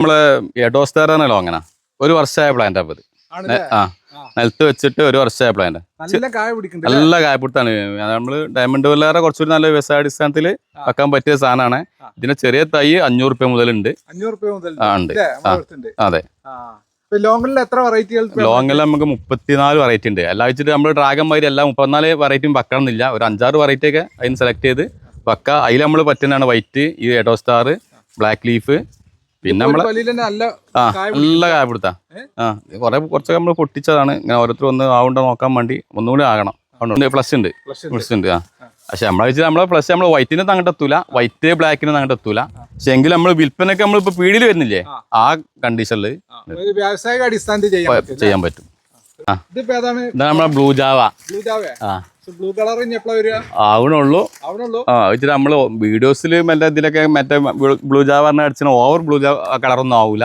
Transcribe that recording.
നമ്മൾ എഡോസ്റ്റാറാണല്ലോ അങ്ങനെ ഒരു വർഷമായ പ്ലാന്റ് അപ്പൊ ഇത് ആ. നിലത്ത് വെച്ചിട്ട് ഒരു വർഷമായ പ്ലാന്റ് നല്ല കായ പിടിക്കുന്നുണ്ട് നല്ല കായപ്പിടുത്താണ് നമ്മൾ ഡയമണ്ട് വെല്ലാറെ കുറച്ചൊരു നല്ല വ്യവസായ അടിസ്ഥാനത്തിൽ വെക്കാൻ പറ്റിയ സാധനമാണ്. ഇതിന്റെ ചെറിയ തൈ അഞ്ഞൂറ് മുതലുണ്ട്. രൂപ മുതൽ ഉണ്ട്. അതെ. ലോങ്ങിൽ നമുക്ക് മുപ്പത്തിനാല് വെറൈറ്റി ഉണ്ട്. എല്ലാ വെച്ചിട്ട് നമ്മൾ ഡ്രാഗൺ മാതിരി എല്ലാ മുപ്പത്തിനാല് വെറൈറ്റിയും വെക്കണം എന്നില്ല. ഒരു അഞ്ചാറ് വെറൈറ്റി ഒക്കെ അതിന് സെലക്ട് ചെയ്ത് വെക്കാം. അതിൽ നമ്മൾ പറ്റുന്നതാണ് വൈറ്റ് ഈ എഡോ സ്റ്റാർ ബ്ലാക്ക് ലീഫ് പിന്നെ നമ്മളെ ആ കായ നല്ല കായപ്പിടുത്താ ഏ? ആ കുറെ കുറച്ചൊക്കെ നമ്മൾ പൊട്ടിച്ചതാണ്. ഇങ്ങനെ ഓരോരുത്തർ ഒന്ന് ആവുണ്ടോ നോക്കാൻ വേണ്ടി ഒന്നുകൂടി ആകണം. പ്ലസ് ഉണ്ട് ഫ്ലഷ് ഉണ്ട്. പ്ലസ് ഉണ്ട്. ആ. പക്ഷെ നമ്മളെ വെച്ചാൽ നമ്മളെ പ്ലസ് നമ്മൾ വൈറ്റിനെ അങ്ങോട്ട് എത്തൂല. വൈറ്റ് ബ്ലാക്കിനെ അങ്ങോട്ട് എത്തൂല. പക്ഷെ എങ്കിലും നമ്മൾ വിൽപ്പനയൊക്കെ നമ്മളിപ്പോ പീടിയിൽ വരുന്നില്ലേ? ആ. കണ്ടീഷനിൽ കണ്ടീഷനിൽ വ്യാവസായിക അടിസ്ഥാനത്തിൽ ചെയ്യാൻ പറ്റും ഇതാണ് നമ്മളെ ബ്ലൂ ജാവ ബ്ലൂ ജാവേ ആ. ബ്ലൂ കളർ ആവണുള്ളൂ ആ വെച്ചിട്ട് നമ്മൾ വീഡിയോസിൽ മറ്റേ ഇതിലൊക്കെ മറ്റേ ബ്ലൂ ജാവ പറഞ്ഞ അടിച്ചാൽ ഓവർ ബ്ലൂ ജാവ കളറൊന്നും ആവൂല.